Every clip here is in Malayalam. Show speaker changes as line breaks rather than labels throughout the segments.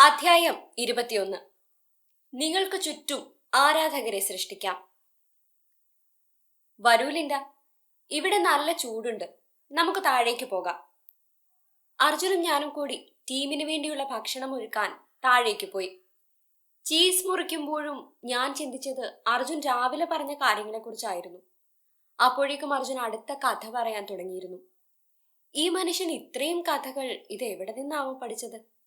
അധ്യായം ഇരുപത്തിയൊന്ന്. നിങ്ങൾക്ക് ചുറ്റും ആരാധകരെ സൃഷ്ടിക്കാം. വരൂ ലിൻഡ. ഇവിടെ നല്ല ചൂടുണ്ട്. നമുക്ക് താഴേക്ക് പോകാം. അർജുനും ഞാനും കൂടി ടീമിന് വേണ്ടിയുള്ള ഭക്ഷണം ഒരുക്കാൻ താഴേക്ക് പോയി. ചീസ് മുറിക്കുമ്പോഴും ഞാൻ ചിന്തിച്ചത് അർജുൻ രാവിലെ പറഞ്ഞ കാര്യങ്ങളെക്കുറിച്ചായിരുന്നു. അപ്പോഴേക്കും അർജുൻ അടുത്ത കഥ പറയാൻ തുടങ്ങിയിരുന്നു. ഈ മനുഷ്യൻ ഇത്രയും കഥകൾ ഇത് എവിടെ നിന്നാവും പഠിച്ചത്?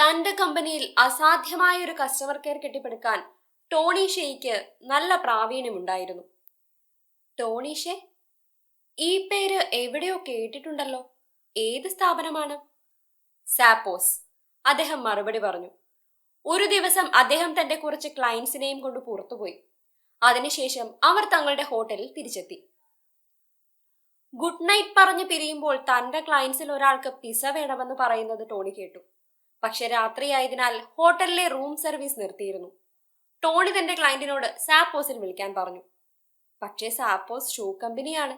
തന്റെ കമ്പനിയിൽ അസാധ്യമായ ഒരു കസ്റ്റമർ കെയർ കെട്ടിപ്പടുക്കാൻ ടോണി ഷെയ്ക്ക് നല്ല പ്രാവീണ്യമുണ്ടായിരുന്നു. ടോണി ഷെ ഈ പേര് എവിടെയോ കേട്ടിട്ടുണ്ടല്ലോ. ഏത് സ്ഥാപനമാണ്? സാപ്പോസ് അദ്ദേഹം മറുപടി പറഞ്ഞു. ഒരു ദിവസം അദ്ദേഹം തന്റെ കുറച്ച് ക്ലയൻസിനെയും കൊണ്ട് പുറത്തുപോയി. അതിനുശേഷം അവർ തങ്ങളുടെ ഹോട്ടലിൽ തിരിച്ചെത്തി. ഗുഡ് നൈറ്റ് പറഞ്ഞ് പിരിയുമ്പോൾ തന്റെ ക്ലയൻസിൽ ഒരാൾക്ക് പിസ വേണമെന്ന് പറയുന്നത് ടോണി കേട്ടു. പക്ഷെ രാത്രിയായതിനാൽ ഹോട്ടലിലെ റൂം സർവീസ് നിർത്തിയിരുന്നു. ടോണി തന്റെ ക്ലയന്റിനോട് സാപ്പോസിൽ വിളിക്കാൻ പറഞ്ഞു. പക്ഷേ സാപ്പോസ് ഷൂ കമ്പനിയാണ്.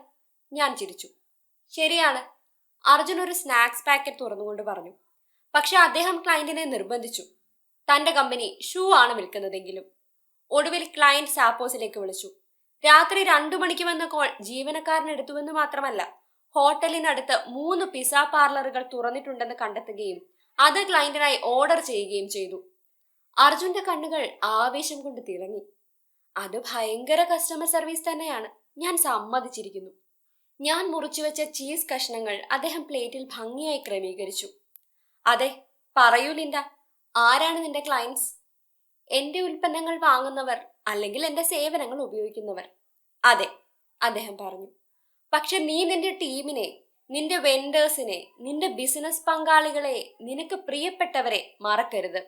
ഞാൻ ചിരിച്ചു. ശരിയാണ്. അർജുൻ ഒരു സ്നാക്സ് പാക്കറ്റ് തുറന്നുകൊണ്ട് പറഞ്ഞു. പക്ഷെ അദ്ദേഹം ക്ലയന്റിനെ നിർബന്ധിച്ചു. തന്റെ കമ്പനി ഷൂ ആണ് വിൽക്കുന്നതെങ്കിലും. ഒടുവിൽ ക്ലയന്റ് സാപ്പോസിലേക്ക് വിളിച്ചു. രാത്രി രണ്ടു മണിക്ക് വന്ന കോൾ ജീവനക്കാരൻ എടുത്തുവെന്ന് മാത്രമല്ല ഹോട്ടലിനടുത്ത് മൂന്ന് പിസ പാർലറുകൾ തുറന്നിട്ടുണ്ടെന്ന് കണ്ടെത്തുകയും അത് ക്ലയന്റിനായി ഓർഡർ ചെയ്യുകയും ചെയ്തു. അർജുന്റെ കണ്ണുകൾ ആവേശം കൊണ്ട് തിളങ്ങി. അത് ഭയങ്കര കസ്റ്റമർ സർവീസ് തന്നെയാണ്. ഞാൻ സമ്മതിച്ചിരിക്കുന്നു. ഞാൻ മുറിച്ചുവെച്ച ചീസ് കഷ്ണങ്ങൾ അദ്ദേഹം പ്ലേറ്റിൽ ഭംഗിയായി ക്രമീകരിച്ചു. അതെ പറയൂ ലിൻഡ. ആരാണ് നിന്റെ ക്ലയൻസ് എന്റെ ഉൽപ്പന്നങ്ങൾ വാങ്ങുന്നവർ അല്ലെങ്കിൽ എന്റെ സേവനങ്ങൾ ഉപയോഗിക്കുന്നവർ. അതെ അദ്ദേഹം പറഞ്ഞു. പക്ഷെ നീ നിന്റെ ടീമിനെ നിന്റെ വെൻഡേഴ്സിനെ നിന്റെ ബിസിനസ് പങ്കാളികളെ നിനക്ക് പ്രിയപ്പെട്ടവരെ മറക്കരുത്.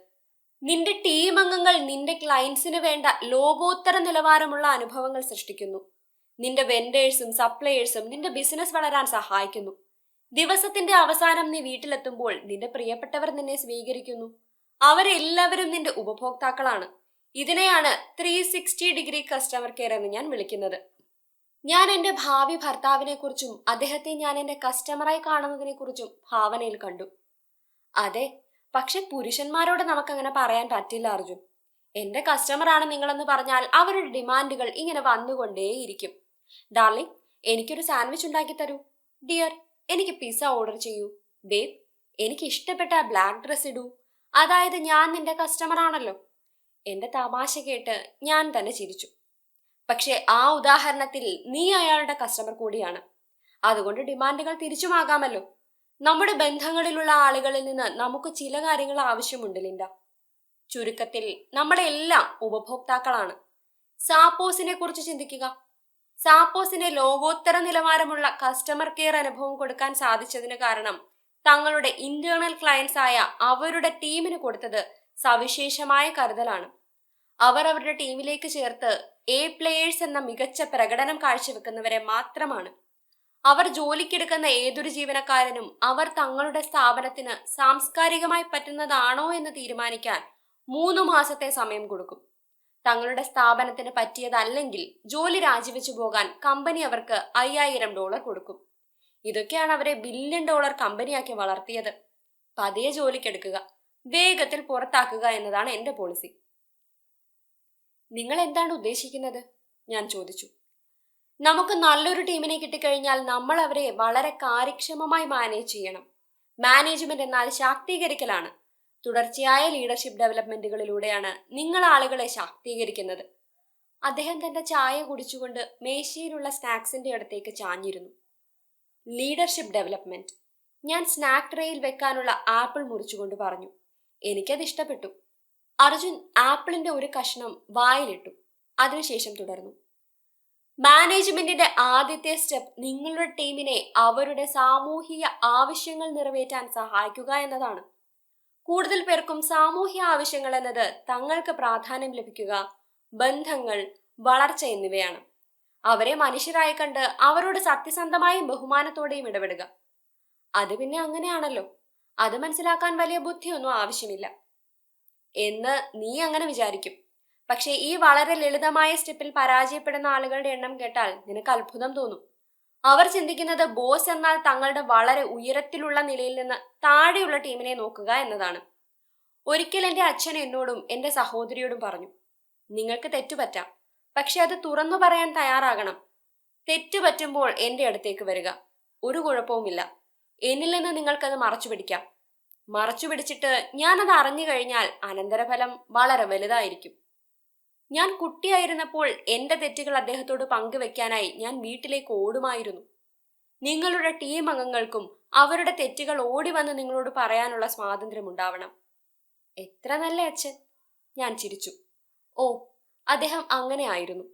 നിന്റെ ടീം അംഗങ്ങൾ നിന്റെ ക്ലയൻസിന് വേണ്ട ലോകോത്തര നിലവാരമുള്ള അനുഭവങ്ങൾ സൃഷ്ടിക്കുന്നു. നിന്റെ വെൻഡേഴ്സും സപ്ലയേഴ്സും നിന്റെ ബിസിനസ് വളരാൻ സഹായിക്കുന്നു. ദിവസത്തിന്റെ അവസാനം നീ വീട്ടിലെത്തുമ്പോൾ നിന്റെ പ്രിയപ്പെട്ടവർ നിന്നെ സ്വീകരിക്കുന്നു. അവരെല്ലാവരും നിന്റെ ഉപഭോക്താക്കളാണ്. ഇതിനെയാണ് three sixty degree customer care എന്ന് ഞാൻ വിളിക്കുന്നത്. ഞാൻ എന്റെ ഭാവി ഭർത്താവിനെ കുറിച്ചും അദ്ദേഹത്തെ ഞാൻ എന്റെ കസ്റ്റമറായി കാണുന്നതിനെ കുറിച്ചും ഭാവനയിൽ കണ്ടു. അതെ പക്ഷെ പുരുഷന്മാരോട് നമുക്കങ്ങനെ പറയാൻ പറ്റില്ല അർജുൻ. എന്റെ കസ്റ്റമറാണ് നിങ്ങളെന്ന് പറഞ്ഞാൽ അവരുടെ ഡിമാൻഡുകൾ ഇങ്ങനെ വന്നുകൊണ്ടേയിരിക്കും. ഡാർലിംഗ് എനിക്കൊരു സാൻഡ്വിച്ച് ഉണ്ടാക്കി തരൂ. ഡിയർ എനിക്ക് പിസ്സ ഓർഡർ ചെയ്യൂ. ബേബ് എനിക്ക് ഇഷ്ടപ്പെട്ട ബ്ലാക്ക് ഡ്രസ് ഇടൂ. അതായത് ഞാൻ നിന്റെ കസ്റ്റമർ ആണല്ലോ. എന്റെ തമാശ കേട്ട് ഞാൻ തന്നെ ചിരിച്ചു. പക്ഷെ ആ ഉദാഹരണത്തിൽ നീ അയാളുടെ കസ്റ്റമർ കൂടിയാണ്. അതുകൊണ്ട് ഡിമാൻഡുകൾ തിരിച്ചുമാകാമല്ലോ. നമ്മുടെ ബന്ധങ്ങളിലുള്ള ആളുകളിൽ നിന്ന് നമുക്ക് ചില കാര്യങ്ങൾ ആവശ്യമുണ്ട് ലിൻഡ. ചുരുക്കത്തിൽ നമ്മളെല്ലാം ഉപഭോക്താക്കളാണ്. സാപ്പോസിനെ കുറിച്ച് ചിന്തിക്കുക. സാപ്പോസിനെ ലോകോത്തര നിലവാരമുള്ള കസ്റ്റമർ കെയർ അനുഭവം കൊടുക്കാൻ സാധിച്ചതിന് കാരണം തങ്ങളുടെ ഇന്റേണൽ ക്ലയൻസ് ആയ അവരുടെ ടീമിന് കൊടുത്തത് സവിശേഷമായ കരുതലാണ്. അവർ അവരുടെ ടീമിലേക്ക് ചേർത്ത് എ പ്ലേയേഴ്സ് എന്ന മികച്ച പ്രകടനം കാഴ്ചവെക്കുന്നവരെ മാത്രമാണ്. അവർ ജോലിക്കെടുക്കുന്ന ഏതൊരു ജീവനക്കാരനും അവർ തങ്ങളുടെ സ്ഥാപനത്തിന് സാംസ്കാരികമായി പറ്റുന്നതാണോ എന്ന് തീരുമാനിക്കാൻ മൂന്ന് മാസത്തെ സമയം കൊടുക്കും. തങ്ങളുടെ സ്ഥാപനത്തിന് പറ്റിയതല്ലെങ്കിൽ ജോലി രാജിവെച്ചു പോകാൻ കമ്പനി അവർക്ക് അയ്യായിരം ഡോളർ കൊടുക്കും. ഇതൊക്കെയാണ് അവരെ ബില്യൺ ഡോളർ കമ്പനിയാക്കി വളർത്തിയത്. പതിയെ ജോലിക്കെടുക്കുക വേഗത്തിൽ പുറത്താക്കുക എന്നതാണ് എന്റെ പോളിസി നിങ്ങൾ എന്താണ് ഉദ്ദേശിക്കുന്നത്? ഞാൻ ചോദിച്ചു. നമുക്ക് നല്ലൊരു ടീമിനെ കിട്ടിക്കഴിഞ്ഞാൽ നമ്മൾ അവരെ വളരെ കാര്യക്ഷമമായി മാനേജ് ചെയ്യണം. മാനേജ്മെന്റ് എന്നാൽ ശാക്തീകരിക്കലാണ്. തുടർച്ചയായ ലീഡർഷിപ്പ് ഡെവലപ്മെന്റുകളിലൂടെയാണ് നിങ്ങൾ ആളുകളെ ശാക്തീകരിക്കുന്നത്. അദ്ദേഹം തന്റെ ചായ കുടിച്ചുകൊണ്ട് മേശയിലുള്ള സ്നാക്സിന്റെ അടുത്തേക്ക് ചാഞ്ഞിരുന്നു. Leadership development. ഞാൻ സ്നാക്ക് ട്രേയിൽ വെക്കാനുള്ള ആപ്പിൾ മുറിച്ചുകൊണ്ട് പറഞ്ഞു. എനിക്കത് ഇഷ്ടപ്പെട്ടു അർജുൻ ആപ്പിളിന്റെ ഒരു കഷ്ണം വായിലിട്ടു. അതിനുശേഷം തുടർന്നു. മാനേജ്മെന്റിന്റെ ആദ്യത്തെ സ്റ്റെപ്പ് നിങ്ങളുടെ ടീമിനെ അവരുടെ സാമൂഹിക ആവശ്യങ്ങൾ നിറവേറ്റാൻ സഹായിക്കുക എന്നതാണ്. കൂടുതൽ പേർക്കും സാമൂഹ്യ ആവശ്യങ്ങൾ എന്നത് തങ്ങൾക്ക് പ്രാധാന്യം ലഭിക്കുക ബന്ധങ്ങൾ വളർച്ച എന്നിവയാണ്. അവരെ മനുഷ്യരായി കണ്ട് അവരോട് സത്യസന്ധമായും ബഹുമാനത്തോടെയും ഇടപെടുക. അത് പിന്നെ അങ്ങനെയാണല്ലോ. അത് മനസ്സിലാക്കാൻ വലിയ ബുദ്ധിയൊന്നും ആവശ്യമില്ല. എന്ന് നീ അങ്ങനെ വിചാരിക്കും. പക്ഷേ ഈ വളരെ ലളിതമായ സ്റ്റെപ്പിൽ പരാജയപ്പെടുന്ന ആളുകളുടെ എണ്ണം കേട്ടാൽ നിനക്ക് അത്ഭുതം തോന്നും. അവർ ചിന്തിക്കുന്നത് ബോസ് എന്നാൽ തങ്ങളുടെ വളരെ ഉയരത്തിലുള്ള നിലയിൽ നിന്ന് താഴെയുള്ള ടീമിനെ നോക്കുക എന്നതാണ്. ഒരിക്കൽ എന്റെ അച്ഛൻ എന്നോടും എന്റെ സഹോദരിയോടും പറഞ്ഞു നിങ്ങൾക്ക് തെറ്റുപറ്റാം പക്ഷെ അത് തുറന്നു പറയാൻ തയ്യാറാകണം. തെറ്റുപറ്റുമ്പോൾ എന്റെ അടുത്തേക്ക് വരിക. ഒരു കുഴപ്പവുമില്ല. എന്നിൽ നിന്ന് നിങ്ങൾക്കത് മറച്ചു പിടിക്കാം. മറച്ചു പിടിച്ചിട്ട് ഞാനത് അറിഞ്ഞു കഴിഞ്ഞാൽ അനന്തരഫലം വളരെ വലുതായിരിക്കും. ഞാൻ കുട്ടിയായിരുന്നപ്പോൾ എന്റെ തെറ്റുകൾ അദ്ദേഹത്തോട് പങ്കുവെക്കാനായി ഞാൻ വീട്ടിലേക്ക് ഓടുമായിരുന്നു. നിങ്ങളുടെ ടീം അംഗങ്ങൾക്കും അവരുടെ തെറ്റുകൾ ഓടി വന്ന് നിങ്ങളോട് പറയാനുള്ള സ്വാതന്ത്ര്യം ഉണ്ടാവണം എത്ര നല്ല അച്ഛൻ. ഞാൻ ചിരിച്ചു. ഓ അദ്ദേഹം അങ്ങനെ ആയിരുന്നു.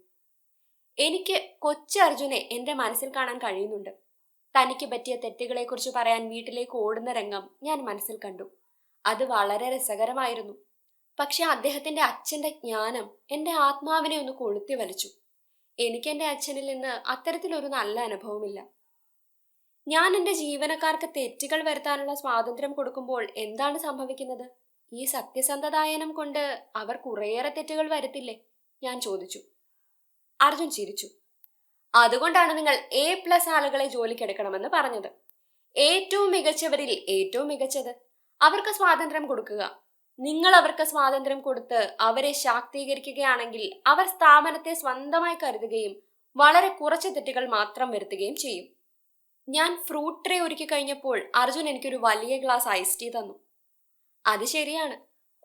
എനിക്ക് കൊച്ചു അർജുനെ എന്റെ മനസ്സിൽ കാണാൻ കഴിയുന്നുണ്ട്. തനിക്ക് പറ്റിയ തെറ്റുകളെക്കുറിച്ച് പറയാൻ വീട്ടിലേക്ക് ഓടുന്ന രംഗം ഞാൻ മനസ്സിൽ കണ്ടു. അത് വളരെ രസകരമായിരുന്നു. പക്ഷെ അദ്ദേഹത്തിന്റെ അച്ഛന്റെ ജ്ഞാനം എന്റെ ആത്മാവിനെ ഒന്ന് കൊളുത്തി വലിച്ചു. എനിക്ക് എന്റെ അച്ഛനിൽ നിന്ന് അത്തരത്തിലൊരു നല്ല അനുഭവമില്ല. ഞാൻ എന്റെ ജീവനക്കാർക്ക് തെറ്റുകൾ വരുത്താനുള്ള സ്വാതന്ത്ര്യം കൊടുക്കുമ്പോൾ എന്താണ് സംഭവിക്കുന്നത്? ഈ സത്യസന്ധതായനം കൊണ്ട് അവർ കുറേയേറെ തെറ്റുകൾ വരുത്തില്ലേ? ഞാൻ ചോദിച്ചു. അർജുൻ ചിരിച്ചു. അതുകൊണ്ടാണ് നിങ്ങൾ എ പ്ലസ് ആളുകളെ ജോലിക്കെടുക്കണമെന്ന് പറഞ്ഞത്. ഏറ്റവും മികച്ചവരിൽ ഏറ്റവും മികച്ചത് അവർക്ക് സ്വാതന്ത്ര്യം കൊടുക്കുക. നിങ്ങൾ അവർക്ക് സ്വാതന്ത്ര്യം കൊടുത്ത് അവരെ ശാക്തീകരിക്കുകയാണെങ്കിൽ അവർ സ്ഥാപനത്തെ സ്വന്തമായി കരുതുകയും വളരെ കുറച്ച് തെറ്റുകൾ മാത്രം വരുത്തുകയും ചെയ്യും. ഞാൻ ഫ്രൂട്ട് ട്രേ ഒരുക്കി കഴിഞ്ഞപ്പോൾ അർജുൻ എനിക്കൊരു വലിയ ഗ്ലാസ് ഐസ് ടീ തന്നു. അത് ശരിയാണ്.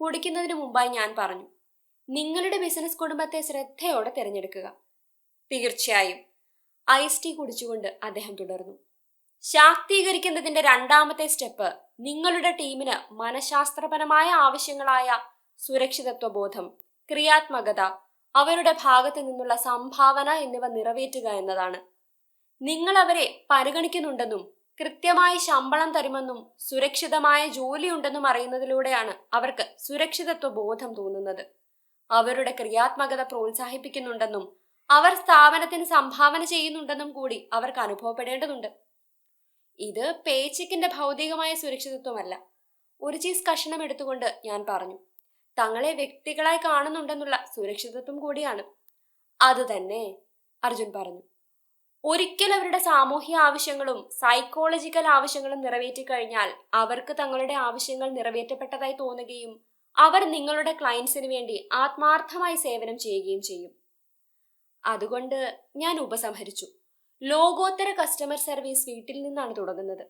കുടിക്കുന്നതിന് മുമ്പായി ഞാൻ പറഞ്ഞു നിങ്ങളുടെ ബിസിനസ് കുടുംബത്തെ ശ്രദ്ധയോടെ തിരഞ്ഞെടുക്കുക. തീർച്ചയായും ഐസ് ടീ കുടിച്ചുകൊണ്ട് അദ്ദേഹം തുടർന്നു. ശാക്തീകരിക്കുന്നതിന്റെ രണ്ടാമത്തെ സ്റ്റെപ്പ് നിങ്ങളുടെ ടീമിന് മനഃശാസ്ത്രപരമായ ആവശ്യങ്ങളായ സുരക്ഷിതത്വ ബോധം ക്രിയാത്മകത അവരുടെ ഭാഗത്തു നിന്നുള്ള സംഭാവന എന്നിവ നിറവേറ്റുക എന്നതാണ്. നിങ്ങൾ അവരെ പരിഗണിക്കുന്നുണ്ടെന്നും കൃത്യമായി ശമ്പളം തരുമെന്നും സുരക്ഷിതമായ ജോലി ഉണ്ടെന്നും അറിയുന്നതിലൂടെയാണ് അവർക്ക് സുരക്ഷിതത്വ ബോധം തോന്നുന്നത്. അവരുടെ ക്രിയാത്മകത പ്രോത്സാഹിപ്പിക്കുന്നുണ്ടെന്നും അവർ സ്ഥാപനത്തിന് സംഭാവന ചെയ്യുന്നുണ്ടെന്നും കൂടി അവർക്ക് അനുഭവപ്പെടേണ്ടതുണ്ട്. ഇത് പേച്ചിക്കിന്റെ ഭൗതികമായ സുരക്ഷിതത്വമല്ല. ഒരു ചീസ് കഷണം എടുത്തുകൊണ്ട് ഞാൻ പറഞ്ഞു തങ്ങളെ വ്യക്തികളായി കാണുന്നുണ്ടെന്നുള്ള സുരക്ഷിതത്വം കൂടിയാണ്. അത് തന്നെ അർജുൻ പറഞ്ഞു ഒരിക്കൽ അവരുടെ സാമൂഹ്യ ആവശ്യങ്ങളും സൈക്കോളജിക്കൽ ആവശ്യങ്ങളും നിറവേറ്റി കഴിഞ്ഞാൽ അവർക്ക് തങ്ങളുടെ ആവശ്യങ്ങൾ നിറവേറ്റപ്പെട്ടതായി തോന്നുകയും അവർ നിങ്ങളുടെ ക്ലയൻസിന് വേണ്ടി ആത്മാർത്ഥമായി സേവനം ചെയ്യുകയും ചെയ്യും. അതുകൊണ്ട് ഞാൻ ഉപസംഹരിച്ചു. ലോകോത്തര കസ്റ്റമർ സർവീസ് വീട്ടിൽ നിന്നാണ് തുടങ്ങുന്നത്.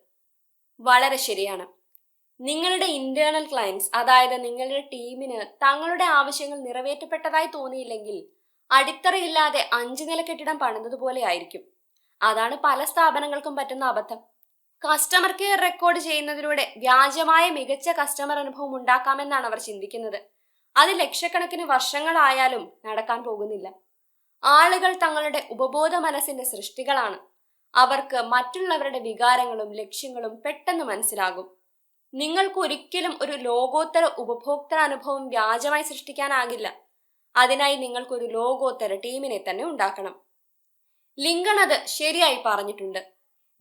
വളരെ ശരിയാണ്. നിങ്ങളുടെ ഇന്റേണൽ ക്ലയൻസ് അതായത് നിങ്ങളുടെ ടീമിന് തങ്ങളുടെ ആവശ്യങ്ങൾ നിറവേറ്റപ്പെട്ടതായി തോന്നിയില്ലെങ്കിൽ അടിത്തറയില്ലാതെ അഞ്ചു നില കെട്ടിടം പണിതതുപോലെ ആയിരിക്കും. അതാണ് പല സ്ഥാപനങ്ങൾക്കും പറ്റുന്ന അബദ്ധം. കസ്റ്റമർ കെയർ റെക്കോർഡ് ചെയ്യുന്നതിലൂടെ വ്യാജമായ മികച്ച കസ്റ്റമർ അനുഭവം ഉണ്ടാക്കാമെന്നാണ് അവർ ചിന്തിക്കുന്നത്. അത് ലക്ഷക്കണക്കിന് വർഷങ്ങളായാലും നടക്കാൻ പോകുന്നില്ല. ആളുകൾ തങ്ങളുടെ ഉപബോധ മനസ്സിന്റെ സൃഷ്ടികളാണ്. അവർക്ക് മറ്റുള്ളവരുടെ വികാരങ്ങളും ലക്ഷ്യങ്ങളും പെട്ടെന്ന് മനസ്സിലാകും. നിങ്ങൾക്ക് ഒരിക്കലും ഒരു ലോകോത്തര ഉപഭോക്തൃ അനുഭവം വ്യാജമായി സൃഷ്ടിക്കാനാകില്ല. അതിനായി നിങ്ങൾക്കൊരു ലോകോത്തര ടീമിനെ തന്നെ ഉണ്ടാക്കണം. ലിങ്കൺ അത് ശരിയായി പറഞ്ഞിട്ടുണ്ട്.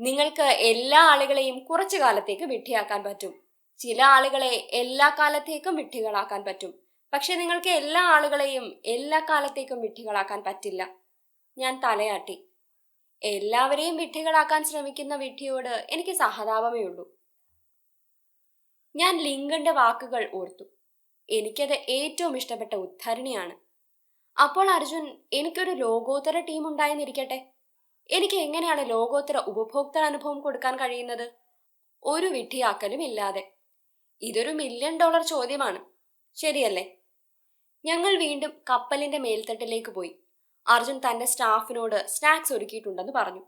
നിങ്ങൾക്ക് എല്ലാ ആളുകളെയും കുറച്ചു കാലത്തേക്ക് വിഡ്ഢിയാക്കാൻ പറ്റും. ചില ആളുകളെ എല്ലാ കാലത്തേക്കും വിഡ്ഢികളാക്കാൻ പറ്റും. പക്ഷെ നിങ്ങൾക്ക് എല്ലാ ആളുകളെയും എല്ലാ കാലത്തേക്കും വിഡ്ഢികളാക്കാൻ പറ്റില്ല. ഞാൻ തലയാട്ടി. എല്ലാവരെയും വിഡ്ഢികളാക്കാൻ ശ്രമിക്കുന്ന വിഡ്ഢിയോട് എനിക്ക് സഹതാപമേ ഉള്ളൂ. ഞാൻ ലിങ്കന്റെ വാക്കുകൾ ഓർത്തു. എനിക്കത് ഏറ്റവും ഇഷ്ടപ്പെട്ട ഉദ്ധരണിയാണ്. അപ്പോൾ അർജുൻ എനിക്കൊരു ലോകോത്തര ടീം ഉണ്ടായെന്നിരിക്കട്ടെ എനിക്ക് എങ്ങനെയാണ് ലോകോത്തര ഉപഭോക്തൃ അനുഭവം കൊടുക്കാൻ കഴിയുന്നത്? ഒരു വിഡ്ഢിയാക്കലും ഇല്ലാതെ. ഇതൊരു മില്യൺ ഡോളർ ചോദ്യമാണ്. ശരിയല്ലേ? ഞങ്ങൾ വീണ്ടും കപ്പലിന്റെ മേൽത്തട്ടിലേക്ക് പോയി. അർജുൻ തന്റെ സ്റ്റാഫിനോട് സ്നാക്സ് ഒരുക്കിയിട്ടുണ്ടെന്ന് പറഞ്ഞു.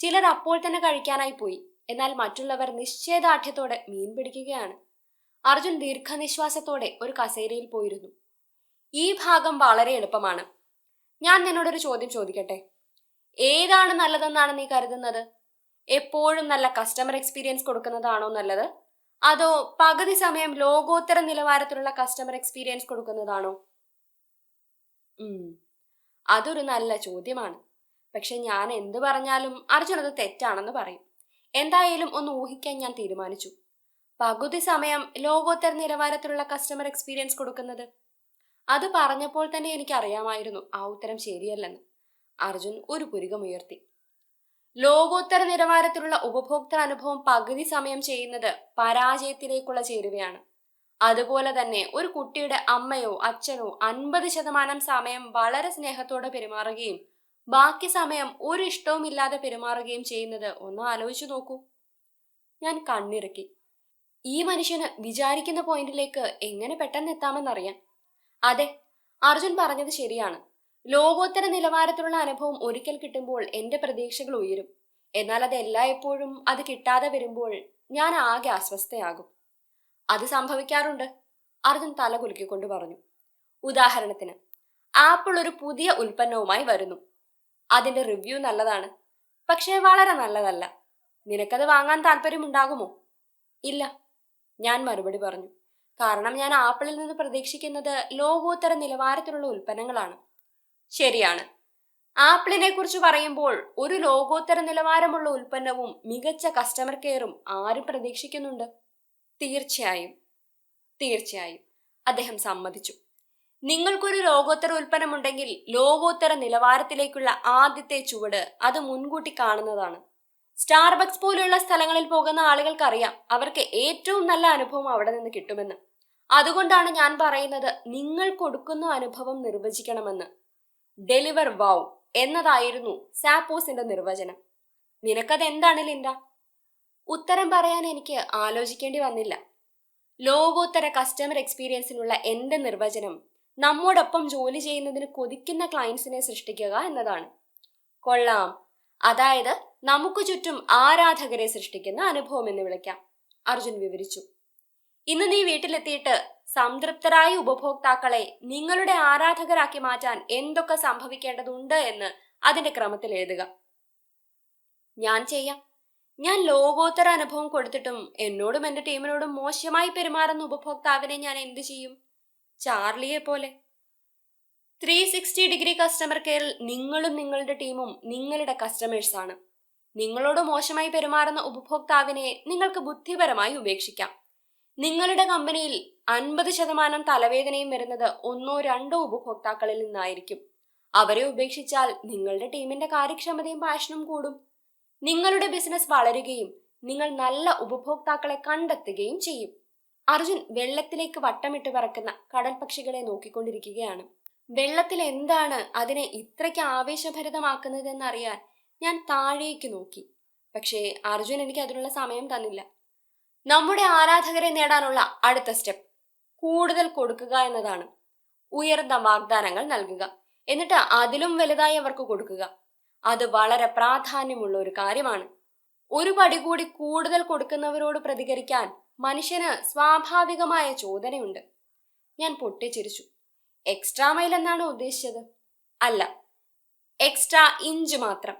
ചിലർ അപ്പോൾ തന്നെ കഴിക്കാനായി പോയി. എന്നാൽ മറ്റുള്ളവർ നിശ്ചയദാർഢ്യത്തോടെ മീൻ പിടിക്കുകയാണ്. അർജുൻ ദീർഘനിശ്വാസത്തോടെ ഒരു കസേരയിൽ പോയിരുന്നു. ഈ ഭാഗം വളരെ എളുപ്പമാണ്. ഞാൻ നിന്നോടൊരു ചോദ്യം ചോദിക്കട്ടെ? ഏതാണ് നല്ലതെന്നാണ് നീ കരുതുന്നത്? എപ്പോഴും നല്ല കസ്റ്റമർ എക്സ്പീരിയൻസ് കൊടുക്കുന്നതാണോ നല്ലത്? അതോ പകുതി സമയം ലോകോത്തര നിലവാരത്തിലുള്ള കസ്റ്റമർ എക്സ്പീരിയൻസ് കൊടുക്കുന്നതാണോ? അതൊരു നല്ല ചോദ്യമാണ്. പക്ഷെ ഞാൻ എന്ത് പറഞ്ഞാലും അർജുൻ അത് തെറ്റാണെന്ന് പറയും. എന്തായാലും ഒന്ന് ഊഹിക്കാൻ ഞാൻ തീരുമാനിച്ചു. പകുതി സമയം ലോകോത്തര നിലവാരത്തിലുള്ള കസ്റ്റമർ എക്സ്പീരിയൻസ് കൊടുക്കുന്നത്? അത് പറഞ്ഞപ്പോൾ തന്നെ എനിക്ക് അറിയാമായിരുന്നു ആ ഉത്തരം ശരിയല്ലെന്ന്. അർജുൻ ഒരു പുരികമുയർത്തി ലോകോത്തര നിലവാരത്തിലുള്ള ഉപഭോക്തൃ അനുഭവം പകുതി സമയം ചെയ്യുന്നത് പരാജയത്തിലേക്കുള്ള ചേരുവയാണ്. അതുപോലെ തന്നെ ഒരു കുട്ടിയുടെ അമ്മയോ അച്ഛനോ അൻപത് ശതമാനം സമയം വളരെ സ്നേഹത്തോടെ പെരുമാറുകയും ബാക്കി സമയം ഒരു ഇഷ്ടവും ഇല്ലാതെ പെരുമാറുകയും ചെയ്യുന്നത് ഒന്ന് ആലോചിച്ചു നോക്കൂ. ഞാൻ കണ്ണിറക്കി. ഈ മനുഷ്യന് വിചാരിക്കുന്ന പോയിന്റിലേക്ക് എങ്ങനെ പെട്ടെന്ന് എത്താമെന്നറിയാം അതെ അർജുൻ പറഞ്ഞത് ശരിയാണ്. ലോകോത്തര നിലവാരത്തിലുള്ള അനുഭവം ഒരിക്കൽ കിട്ടുമ്പോൾ എന്റെ പ്രതീക്ഷകൾ ഉയരും. എന്നാൽ അത് എല്ലായ്പ്പോഴും അത് കിട്ടാതെ വരുമ്പോൾ ഞാൻ ആകെ അസ്വസ്ഥയാകും. അത് സംഭവിക്കാറുണ്ട് അർജുൻ തല കുലുക്കിക്കൊണ്ട് പറഞ്ഞു. ഉദാഹരണത്തിന് ആപ്പിൾ ഒരു പുതിയ ഉൽപ്പന്നവുമായി വരുന്നു. അതിന്റെ റിവ്യൂ നല്ലതാണ് പക്ഷേ വളരെ നല്ലതല്ല. നിനക്കത് വാങ്ങാൻ താല്പര്യമുണ്ടാകുമോ ഇല്ല ഞാൻ മറുപടി പറഞ്ഞു. കാരണം ഞാൻ ആപ്പിളിൽ നിന്ന് പ്രതീക്ഷിക്കുന്നത് ലോകോത്തര നിലവാരത്തിലുള്ള ഉൽപ്പന്നങ്ങളാണ്. ശരിയാണ്. ആപ്പിളിനെ കുറിച്ച് പറയുമ്പോൾ ഒരു ലോകോത്തര നിലവാരമുള്ള ഉൽപ്പന്നവും മികച്ച കസ്റ്റമർ കെയറും ആരും പ്രതീക്ഷിക്കുന്നുണ്ട്. തീർച്ചയായും. തീർച്ചയായും. അദ്ദേഹം സമ്മതിച്ചു. നിങ്ങൾക്കൊരു ലോകോത്തര ഉൽപ്പന്നമുണ്ടെങ്കിൽ ലോകോത്തര നിലവാരത്തിലേക്കുള്ള ആദ്യത്തെ ചുവട് അത് മുൻകൂട്ടി കാണുന്നതാണ്. സ്റ്റാർബക്സ് പോലെയുള്ള സ്ഥലങ്ങളിൽ പോകുന്ന ആളുകൾക്കറിയാം അവർക്ക് ഏറ്റവും നല്ല അനുഭവം അവിടെ നിന്ന് കിട്ടുമെന്ന്. അതുകൊണ്ടാണ് ഞാൻ പറയുന്നത് നിങ്ങൾ കൊടുക്കുന്ന അനുഭവം നിർവചിക്കണമെന്ന്. ഡെലിവർ വൗ എന്നതായിരുന്നു സാപ്പോസിന്റെ നിർവചനം. നിനക്കത് എന്താണ് ലിൻഡ? ഉത്തരം പറയാൻ എനിക്ക് ആലോചിക്കേണ്ടി വന്നില്ല. ലോകോത്തര കസ്റ്റമർ എക്സ്പീരിയൻസിനുള്ള എന്റെ നിർവചനം നമ്മോടൊപ്പം ജോലി ചെയ്യുന്നതിന് കൊതിക്കുന്ന ക്ലയൻസിനെ സൃഷ്ടിക്കുക എന്നതാണ്. കൊള്ളാം. അതായത് നമുക്ക് ചുറ്റും ആരാധകരെ സൃഷ്ടിക്കുന്ന അനുഭവം എന്ന് വിളിക്കാം. അർജുൻ വിവരിച്ചു. ഇന്ന് നീ വീട്ടിലെത്തിയിട്ട് സംതൃപ്തരായ ഉപഭോക്താക്കളെ നിങ്ങളുടെ ആരാധകരാക്കി മാറ്റാൻ എന്തൊക്കെ സംഭവിക്കേണ്ടതുണ്ട് എന്ന് അതിന്റെ ക്രമത്തിൽ എഴുതുക. ഞാൻ ചെയ്യാം. ഞാൻ ലോകോത്തര അനുഭവം കൊടുത്തിട്ടും എന്നോടും എന്റെ ടീമിനോടും മോശമായി പെരുമാറുന്ന ഉപഭോക്താവിനെ ഞാൻ എന്തു ചെയ്യും? ചാർലിയെ പോലെ. ത്രീ സിക്സ്റ്റി ഡിഗ്രി കസ്റ്റമർ കെയറിൽ നിങ്ങളും നിങ്ങളുടെ ടീമും നിങ്ങളുടെ കസ്റ്റമേഴ്സാണ് നിങ്ങളോട് മോശമായി പെരുമാറുന്ന ഉപഭോക്താവിനെ നിങ്ങൾക്ക് ബുദ്ധിപരമായി ഉപേക്ഷിക്കാം. നിങ്ങളുടെ കമ്പനിയിൽ അൻപത് ശതമാനം തലവേദനയും വരുന്നത് ഒന്നോ രണ്ടോ ഉപഭോക്താക്കളിൽ നിന്നായിരിക്കും. അവരെ ഉപേക്ഷിച്ചാൽ നിങ്ങളുടെ ടീമിന്റെ കാര്യക്ഷമതയും പാഷനും കൂടും. നിങ്ങളുടെ ബിസിനസ് വളരുകയും നിങ്ങൾ നല്ല ഉപഭോക്താക്കളെ കണ്ടെത്തുകയും ചെയ്യും. അർജുൻ വെള്ളത്തിലേക്ക് വട്ടമിട്ട് പറക്കുന്ന കടൽ പക്ഷികളെ നോക്കിക്കൊണ്ടിരിക്കുകയാണ്. വെള്ളത്തിൽ എന്താണ് അതിനെ ഇത്രയ്ക്ക് ആവേശഭരിതമാക്കുന്നതെന്നറിയാൻ ഞാൻ താഴേക്ക് നോക്കി. പക്ഷേ അർജുൻ എനിക്ക് അതിനുള്ള സമയം തന്നില്ല. നമ്മുടെ ആരാധകരെ നേടാനുള്ള അടുത്ത സ്റ്റെപ്പ് കൂടുതൽ കൊടുക്കുക എന്നതാണ്. ഉയർന്ന വാഗ്ദാനങ്ങൾ നൽകുക. എന്നിട്ട് അതിലും വലുതായി അവർക്ക് കൊടുക്കുക. അത് വളരെ പ്രാധാന്യമുള്ള ഒരു കാര്യമാണ്. ഒരു പടി കൂടി കൂടുതൽ കൊടുക്കുന്നവരോട് പ്രതികരിക്കാൻ മനുഷ്യന് സ്വാഭാവികമായ ചോദനയുണ്ട്. ഞാൻ പൊട്ടിച്ചിരിച്ചു. എക്സ്ട്രാ മൈൽ എന്നാണ് ഉദ്ദേശിച്ചത്? അല്ല. എക്സ്ട്രാ ഇഞ്ച് മാത്രം.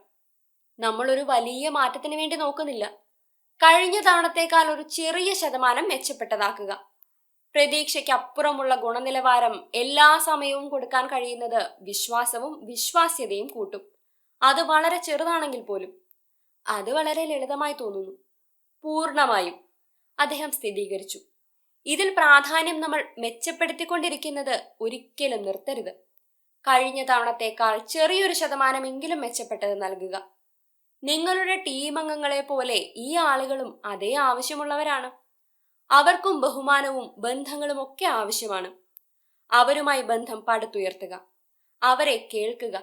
നമ്മൾ ഒരു വലിയ മാറ്റത്തിന് വേണ്ടി നോക്കുന്നില്ല. കഴിഞ്ഞ തവണത്തേക്കാൾ ഒരു ചെറിയ ശതമാനം മെച്ചപ്പെട്ടതാക്കുക. പ്രതീക്ഷയ്ക്കപ്പുറമുള്ള ഗുണനിലവാരം എല്ലാ സമയവും കൊടുക്കാൻ കഴിയുന്നത് വിശ്വാസവും വിശ്വാസ്യതയും കൂട്ടും. അത് വളരെ ചെറുതാണെങ്കിൽ പോലും. അത് വളരെ ലളിതമായി തോന്നുന്നു. പൂർണമായും. അദ്ദേഹം സ്ഥിരീകരിച്ചു. ഇതിൽ പ്രാധാന്യം നമ്മൾ മെച്ചപ്പെടുത്തിക്കൊണ്ടിരിക്കുന്നത് ഒരിക്കലും നിർത്തരുത്. കഴിഞ്ഞ തവണത്തേക്കാൾ ചെറിയൊരു ശതമാനമെങ്കിലും മെച്ചപ്പെട്ടത് നൽകുക. നിങ്ങളുടെ ടീം അംഗങ്ങളെ പോലെ ഈ ആളുകളും അതേ ആവശ്യമുള്ളവരാണ്. അവർക്കും ബഹുമാനവും ബന്ധങ്ങളും ഒക്കെ ആവശ്യമാണ്. അവരുമായി ബന്ധം പടുത്തുയർത്തുക അവരെ കേൾക്കുക.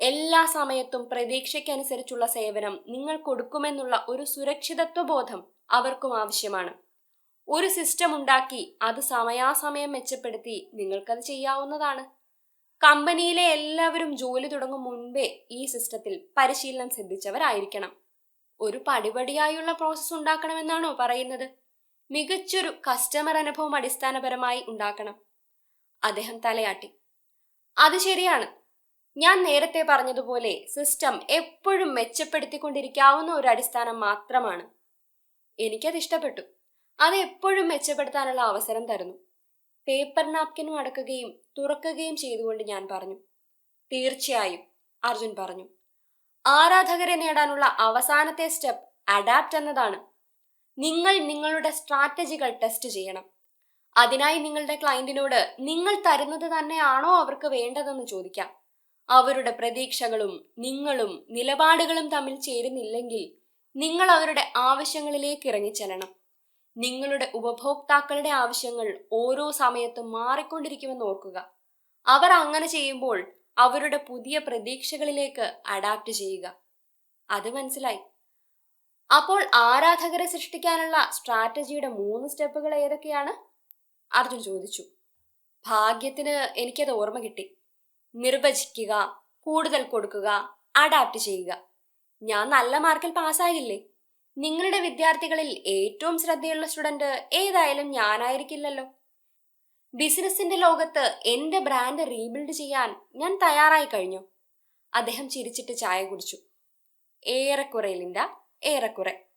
എല്ലാ സമയത്തും പ്രതീക്ഷയ്ക്കനുസരിച്ചുള്ള സേവനം നിങ്ങൾ കൊടുക്കുമെന്നുള്ള ഒരു സുരക്ഷിതത്വ ബോധം അവർക്കും ആവശ്യമാണ്. ഒരു സിസ്റ്റം ഉണ്ടാക്കി അത് സമയാസമയം മെച്ചപ്പെടുത്തി നിങ്ങൾക്കത് ചെയ്യാവുന്നതാണ്. കമ്പനിയിലെ എല്ലാവരും ജോലി തുടങ്ങും മുൻപേ ഈ സിസ്റ്റത്തിൽ പരിശീലനം സിദ്ധിച്ചവരായിരിക്കണം. ഒരു പടിപടിയായുള്ള പ്രോസസ്സ് ഉണ്ടാക്കണമെന്നാണോ പറയുന്നത്? മികച്ചൊരു കസ്റ്റമർ അനുഭവം അടിസ്ഥാനപരമായി ഉണ്ടാക്കണം. അദ്ദേഹം തലയാട്ടി. അത് ശരിയാണ്. ഞാൻ നേരത്തെ പറഞ്ഞതുപോലെ സിസ്റ്റം എപ്പോഴും മെച്ചപ്പെടുത്തിക്കൊണ്ടിരിക്കാവുന്ന ഒരു അടിസ്ഥാനം മാത്രമാണ്. എനിക്കത് ഇഷ്ടപ്പെട്ടു അത് എപ്പോഴും മെച്ചപ്പെടുത്താനുള്ള അവസരം തരുന്നു. പേപ്പർ നാപ്കിനും അടക്കുകയും തുറക്കുകയും ചെയ്തുകൊണ്ട് ഞാൻ പറഞ്ഞു. തീർച്ചയായും അർജുൻ പറഞ്ഞു. ആരാധകരെ നേടാനുള്ള അവസാനത്തെ സ്റ്റെപ്പ് അഡാപ്റ്റ് എന്നതാണ്. നിങ്ങൾ നിങ്ങളുടെ സ്ട്രാറ്റജികൾ ടെസ്റ്റ് ചെയ്യണം. അതിനായി നിങ്ങളുടെ ക്ലയന്റിനോട് നിങ്ങൾ തരുന്നത് തന്നെയാണോ അവർക്ക് വേണ്ടതെന്ന് ചോദിക്കാം. അവരുടെ പ്രതീക്ഷകളും നിങ്ങളും നിലപാടുകളും തമ്മിൽ ചേരുന്നില്ലെങ്കിൽ നിങ്ങൾ അവരുടെ ആവശ്യങ്ങളിലേക്ക് ഇറങ്ങിച്ചെല്ലണം. നിങ്ങളുടെ ഉപഭോക്താക്കളുടെ ആവശ്യങ്ങൾ ഓരോ സമയത്തും മാറിക്കൊണ്ടിരിക്കുമെന്ന് ഓർക്കുക. അവർ അങ്ങനെ ചെയ്യുമ്പോൾ അവരുടെ പുതിയ പ്രതീക്ഷകളിലേക്ക് അഡാപ്റ്റ് ചെയ്യുക. അത് മനസ്സിലായി. അപ്പോൾ ആരാധകരെ സൃഷ്ടിക്കാനുള്ള സ്ട്രാറ്റജിയുടെ മൂന്ന് സ്റ്റെപ്പുകൾ ഏതൊക്കെയാണ്? അർജുൻ ചോദിച്ചു. ഭാഗ്യത്തിന് എനിക്കത് ഓർമ്മ കിട്ടി. നിർവചിക്കുക കൂടുതൽ കൊടുക്കുക അഡാപ്റ്റ് ചെയ്യുക. ഞാൻ നല്ല മാർക്കിൽ പാസ്സാകില്ലേ നിങ്ങളുടെ വിദ്യാർത്ഥികളിൽ ഏറ്റവും ശ്രദ്ധയുള്ള സ്റ്റുഡന്റ് ഏതായാലും ഞാനായിരിക്കില്ലല്ലോ. ബിസിനസിന്റെ ലോകത്ത് എന്റെ ബ്രാൻഡ് റീബിൽഡ് ചെയ്യാൻ ഞാൻ തയ്യാറായി കഴിഞ്ഞു. അദ്ദേഹം ചിരിച്ചിട്ട് ചായ കുടിച്ചു. ഏറെക്കുറെ ലിൻഡ ഏറെക്കുറെ.